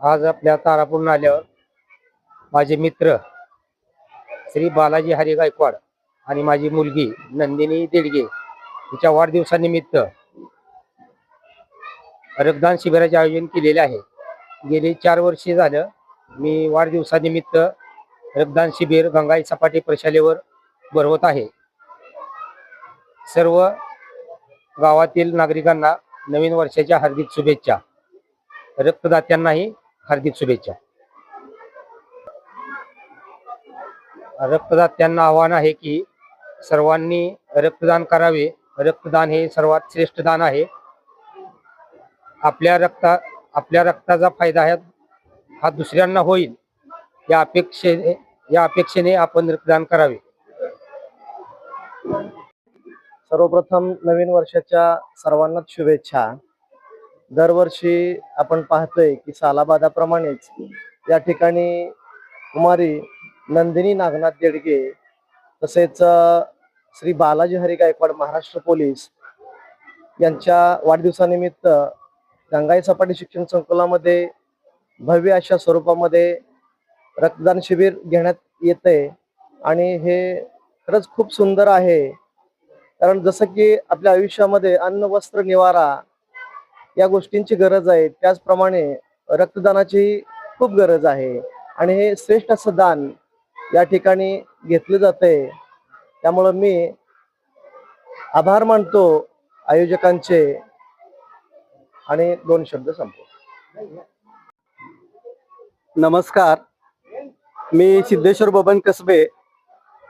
आज आपल्या तारापूर नाल्यावर माझे मित्र श्री बालाजी हरी गायकवाड आणि माझी मुलगी नंदिनी देडगे हिच्या वाढदिवसानिमित्त रक्तदान शिबिराचे आयोजन केलेले आहे. गेली चार वर्षे झालं मी वाढदिवसानिमित्त रक्तदान शिबिर गंगाई सपाटी प्रशालेवर भरवत आहे. सर्व गावातील नागरिकांना नवीन वर्षाच्या हार्दिक शुभेच्छा. रक्तदात्यांनाही हार्दिक शुभेच्छा. रक्तदात्यांना आव्हान आहे की सर्वांनी रक्तदान करावे. रक्तदान हे सर्वात श्रेष्ठ दान आहे. आपल्या रक्ता आपल्या रक्ताचा फायदा हा हा दुसऱ्यांना होईल. या अपेक्षेने या अपेक्षेने आपण रक्तदान करावे. सर्वप्रथम नवीन वर्षाच्या सर्वांनाच शुभेच्छा. दरवर्षी आपण पाहतोय की सालाबादाप्रमाणेच या ठिकाणी कुमारी नंदिनी नागनाथ देडगे तसेच श्री बालाजी हरी गायकवाड महाराष्ट्र पोलीस यांच्या वाढदिवसानिमित्त गंगाई सपाटी शिक्षण संकुलामध्ये भव्य अशा स्वरूपामध्ये रक्तदान शिबिर घेण्यात येते आणि हे खरंच खूप सुंदर आहे. कारण जसं की आपल्या आयुष्यामध्ये अन्न वस्त्र निवारा या गोष्टींची गरज आहे. त्याचप्रमाणे रक्तदानाची खूप गरज आहे. आणि हे श्रेष्ठ असं दान या ठिकाणी घेतलं जातंय. त्यामुळं मी आभार मानतो आयोजकांचे. आणि दोन शब्द संपतो नमस्कार. मी सिद्धेश्वर बबन कसबे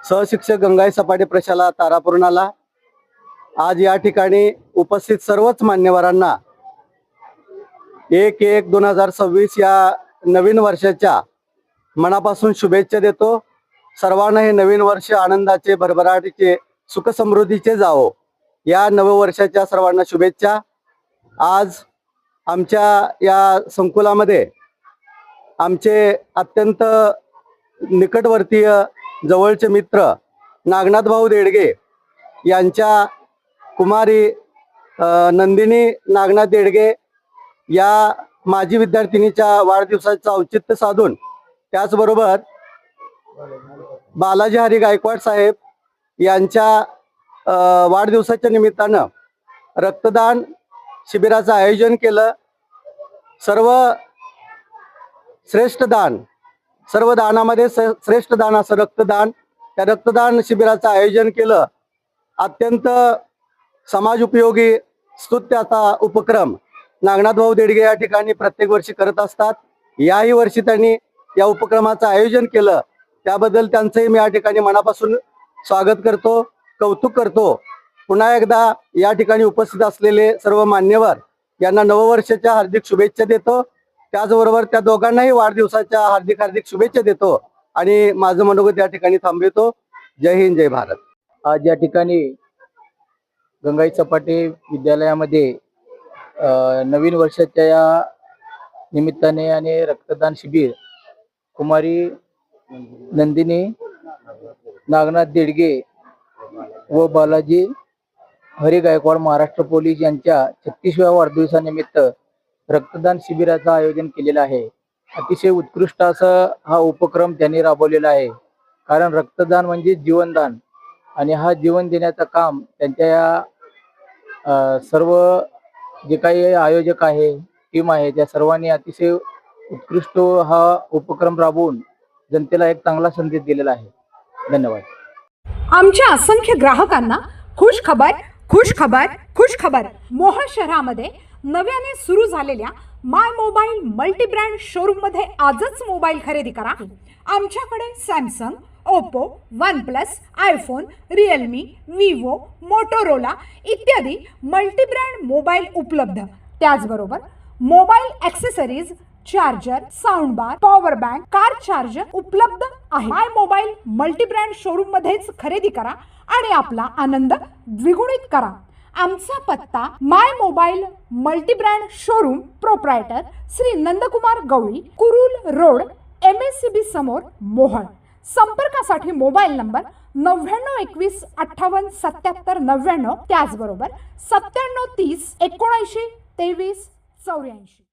सहशिक्षक गंगाई सपाटी प्रशाला तारापूर्णाला. आज या ठिकाणी उपस्थित सर्वच मान्यवरांना एक एक दोन हजार सव्वीस या नवीन वर्षाच्या मनापासून शुभेच्छा देतो. सर्वांना हे नवीन वर्ष आनंदाचे भरभराटीचे सुखसमृद्धीचे जावो. या नववर्षाच्या सर्वांना शुभेच्छा. आज आमच्या या संकुलामध्ये आमचे अत्यंत निकटवर्तीय जवळचे मित्र नागनाथ भाऊ देडगे यांच्या कुमारी नंदिनी नागनाथ देडगे या माजी विद्यार्थिनीच्या वाढदिवसाचं औचित्य साधून त्याचबरोबर बालाजी हरी गायकवाड साहेब यांच्या वाढदिवसाच्या निमित्तानं रक्तदान शिबिराचं आयोजन केलं. सर्व श्रेष्ठ दान सर्व दानामध्ये स- श्रेष्ठ दान असं रक्तदान त्या रक्तदान शिबिराचं आयोजन केलं. अत्यंत समाज उपयोगी स्तुत्याचा उपक्रम नागनाथ भाऊ देडगे या ठिकाणी प्रत्येक वर्षी करत असतात. याही वर्षी त्यांनी या उपक्रमाचं आयोजन केलं. त्याबद्दल त्यांचंही मी या ठिकाणी मनापासून स्वागत करतो कौतुक करतो. पुन्हा एकदा या ठिकाणी उपस्थित असलेले सर्व मान्यवर यांना नववर्षाच्या हार्दिक शुभेच्छा देतो. त्याचबरोबर त्या दोघांनाही वाढदिवसाच्या हार्दिक हार्दिक शुभेच्छा देतो आणि माझं मनोगत या ठिकाणी थांबवतो. जय हिंद जय भारत. आज या ठिकाणी गंगाई चपाटे विद्यालयामध्ये नवीन वर्षाच्या या निमित्ताने आणि रक्तदान शिबिर कुमारी नंदिनी नागनाथ देडगे व बालाजी हरी गायकवाड महाराष्ट्र पोलीस यांच्या छत्तीसव्या वाढदिवसानिमित्त रक्तदान शिबिराचं आयोजन केलेलं आहे. अतिशय उत्कृष्ट असा हा उपक्रम त्यांनी राबवलेला आहे. कारण रक्तदान म्हणजे जीवनदान आणि हा जीवन देण्याचं काम त्यांच्या या सर्व जे काही आयोजक आहे टीम आहे त्या सर्वांनी अतिशय उत्कृष्ट हा उपक्रम राबवून जनतेला एक चांगला संदेश दिलेला आहे. धन्यवाद. आमच्या असंख्य ग्राहकांना खुश खबर खुश खबर खुश खबर. मोहोळ शहरामध्ये नव्याने सुरू झालेल्या माय मोबाईल मल्टीब्रँड शोरूममध्ये शोरूममध्ये आजच मोबाईल खरेदी करा. आमच्याकडे Samsung Oppo OnePlus iPhone Realme Vivo Motorola इत्यादी मल्टीब्रँड मोबाईल उपलब्ध. त्याचबरोबर mobile accessories charger sound bar power bank car charger उपलब्ध आहे. माय मोबाईल मल्टीब्रँड शोरूम मध्येच खरेदी करा आणि आपला आनंद द्विगुणित करा. आमचा पत्ता my mobile multibrand showroom proprietor Shri Nandkumar Gawali Kurul road M S C B समोर मोहन संपर्कासाठी मोबाईल नंबर नव्याण्णव एकवीस अठ्ठावन्न सत्याहत्तर नव्याण्णव त्याचबरोबर सत्त्याण्णव तीस एकोणऐंशी तेवीस चौऱ्याऐंशी.